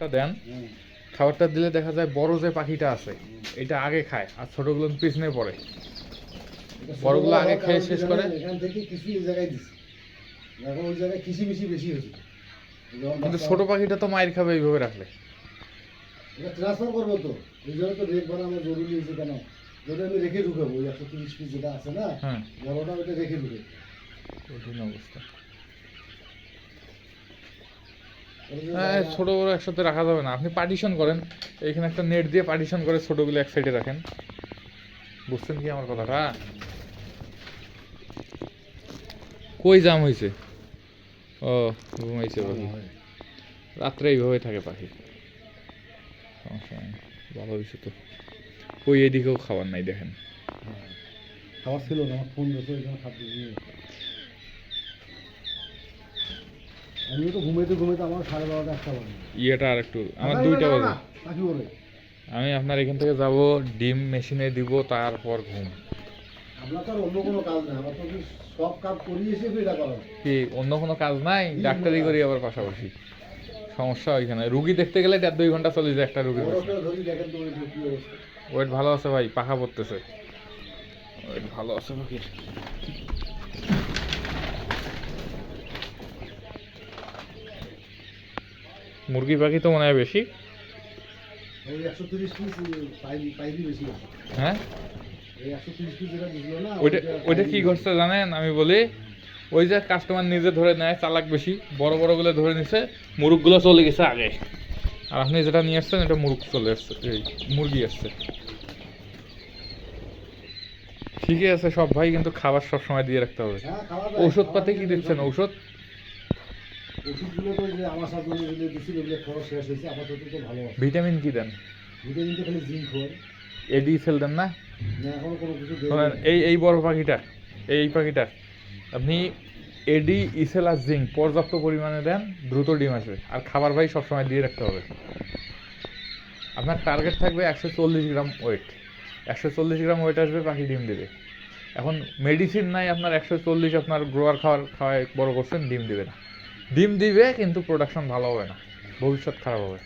টা দেন। খাবারটা দিলে দেখা যায় বড় যে পাখিটা আছে এটা আগে খায় আর ছোটগুলো পিছনে পড়ে। বড়গুলো আগে খেয়ে শেষ করে? এখান থেকে কিছু জায়গায় দিছি। এখন ওই জায়গায় কৃষি বেশি বেশি হয়েছে। কিন্তু ছোট পাখিটা তো মায়ের খাবে এইভাবে রাখলে। এটা ট্রান্সফার করব তো। এই জন্য তো রেট বানানো জরুরি হয়েছে কেন? যদি আমি রেখে ঢুকাবো ওই একশো তিরিশ পিস যেটা আছে না হ্যাঁ। বড়টা ওইটা রেখে ঢুকে কঠিন অবস্থা ওই যে হ্যাঁ ছোট বড় একসাথে রাখা যাবে না। আপনি পার্টিশন করেন, এইখানে একটা নেট দিয়ে পার্টিশন করে ছোটগুলো এক সাইডে রাখেন। বুঝছেন কি আমার কথাটা? কই জাম হয়েছে ও, ঘুমাইছে পাখি রাত্রে এইভাবে থাকে পাখি। ভালো হয়েছে তো। কই এদিকেও খাবার নাই, দেখেন। খাবার ছিল না, আমার ফোন দিয়েছে ওইখানে খাদ্য দিয়ে আমিও তো ঘুমাইতে ঘুমাইতে আমার সাড়ে বারোটা একটা বাজে। ইয়েটা আর একটু আমার দুইটা বাজে। আমি আপনার এখান থেকে যাব ডিম মেশিনে দিব তারপর ঘুম। আপনার তো অন্য কোনো কাজ নেই আমার তো কি সব কাজ এটা করা কি অন্য কোনো কাজ নাই? ডাক্তারি করি আবার পাশাপাশি। সমস্যা ওইখানে। রুগী দেখতে গেলে দেড় দুই ঘণ্টা চলে যায় একটা অবস্থা। ওয়েট ভালো আছে ভাই পাখা পড়তেছে। ওয়েট ভালো আছে পাখির মুরগি পাখি তো মনে হয় বেশি। হ্যাঁ? ওইটা ওইটা কি করছে জানেন? আমি বলি ওই যে কাস্টমার নিজে ধরে নেয় চালাক বেশি বড় বড়গুলো ধরে নিছে মুরগগুলো চলে গেছে আগে। আর আপনি যেটা নিয়ে আসছেন এটা মুরগ চলে আসছে এই মুরগি আসছে। ঠিকই আছে সব ভাই কিন্তু খাবার সব সময় দিয়ে রাখতে হবে। হ্যাঁ ঔষধ পাতি কি দিচ্ছেন? ঔষধ? ওষুধগুলো তো যে আমার সাথে যেগুলো দিছিল ওগুলো খাওয়া শেষ হয়েছে আপাতত তো ভালো আছে। ভিটামিন কি দেন? ভিটামিন তো খালি জিঙ্ক হয়। এডি সেল দেন না? না এখনও কোনো কিছু। শোনেন এই এই বড় পাখিটা এই এই পাখিটা আপনি এডি ইসেল আর জিঙ্ক পর্যাপ্ত পরিমাণে দেন দ্রুত ডিম আসবে। আর খাবার ভাই সবসময় দিয়ে রাখতে হবে। আপনার টার্গেট থাকবে একশো চল্লিশ গ্রাম ওয়েট একশো চল্লিশ গ্রাম ওয়েট আসবে পাখি ডিম দেবে। এখন মেডিসিন নাই আপনার একশো চল্লিশ আপনার গ্রোয়ার খাওয়ার খাওয়ায় বড় করছেন ডিম দেবে না। ডিম দিবে কিন্তু প্রোডাকশন ভালো হবে না। ভবিষ্যৎ খারাপ হবে।